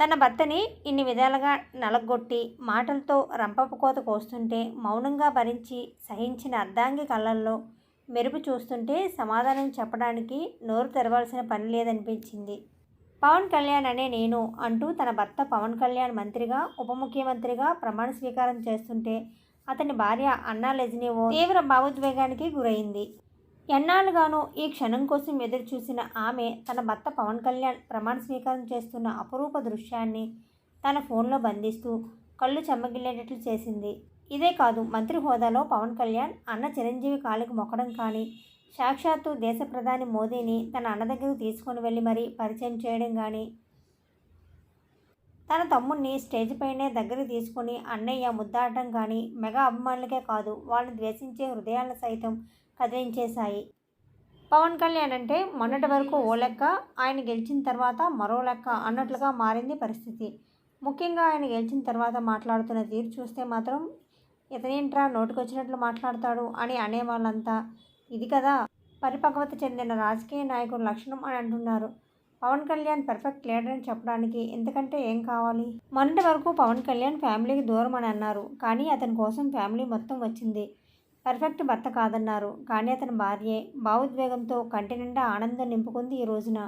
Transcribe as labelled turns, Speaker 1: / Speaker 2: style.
Speaker 1: తన భర్తని ఇన్ని విధాలుగా నలగొట్టి మాటలతో రంపపు కోత కోస్తుంటే మౌనంగా భరించి సహించిన అర్ధాంగి కళ్ళల్లో మెరుపు చూస్తుంటే సమాధానం చెప్పడానికి నోరు తెరవాల్సిన పని లేదనిపించింది. పవన్ కళ్యాణ్ అనే నేను అంటూ తన భర్త పవన్ కళ్యాణ్ మంత్రిగా ఉప ముఖ్యమంత్రిగా ప్రమాణ స్వీకారం చేస్తుంటే అతని భార్య అన్నా లెజినేవో తీవ్ర భావోద్వేగానికి గురైంది. ఎన్నాళ్ళుగానో ఈ క్షణం కోసం ఎదురుచూసిన ఆమె తన భర్త పవన్ కళ్యాణ్ ప్రమాణ స్వీకారం చేస్తున్న అపురూప దృశ్యాన్ని తన ఫోన్లో బంధిస్తూ కళ్ళు చెమ్మగిల్లేటట్లు చేసింది. ఇదే కాదు మంత్రి హోదాలో పవన్ కళ్యాణ్ అన్న చిరంజీవి కాలికి మొక్కడం కానీ సాక్షాత్తు దేశ ప్రధాని మోదీని తన అన్న దగ్గరకు తీసుకొని వెళ్ళి మరీ పరిచయం చేయడం కానీ తన తమ్ముడిని స్టేజ్ పైనే దగ్గర తీసుకొని అన్నయ్య ముద్దాడటం కానీ మెగా అభిమానులకే కాదు వాళ్ళని ద్వేషించే హృదయాలను సైతం కదిలించేశాయి. పవన్ కళ్యాణ్ అంటే మొన్నటి వరకు ఓ లెక్క ఆయన గెలిచిన తర్వాత మరో లెక్క అన్నట్లుగా మారింది పరిస్థితి. ముఖ్యంగా ఆయన గెలిచిన తర్వాత మాట్లాడుతున్న తీరు చూస్తే మాత్రం ఇతనేంట్రా నోటికొచ్చినట్లు మాట్లాడతాడు అని అనేవాళ్ళంతా. ఇది కదా పరిపక్వత చెందిన రాజకీయ నాయకుల లక్షణం అని అంటున్నారు. పవన్ కళ్యాణ్ పర్ఫెక్ట్ లీడర్ అని చెప్పడానికి ఎంతకంటే ఏం కావాలి? మొన్నటి వరకు పవన్ కళ్యాణ్ ఫ్యామిలీకి దూరం అని అన్నారు. కానీ అతని కోసం ఫ్యామిలీ మొత్తం వచ్చింది. పర్ఫెక్ట్ భర్త కాదన్నారు. కానీ అతని భార్యే భావోద్వేగంతో కంటి నిండా ఆనందం నింపుకుంది ఈ రోజున.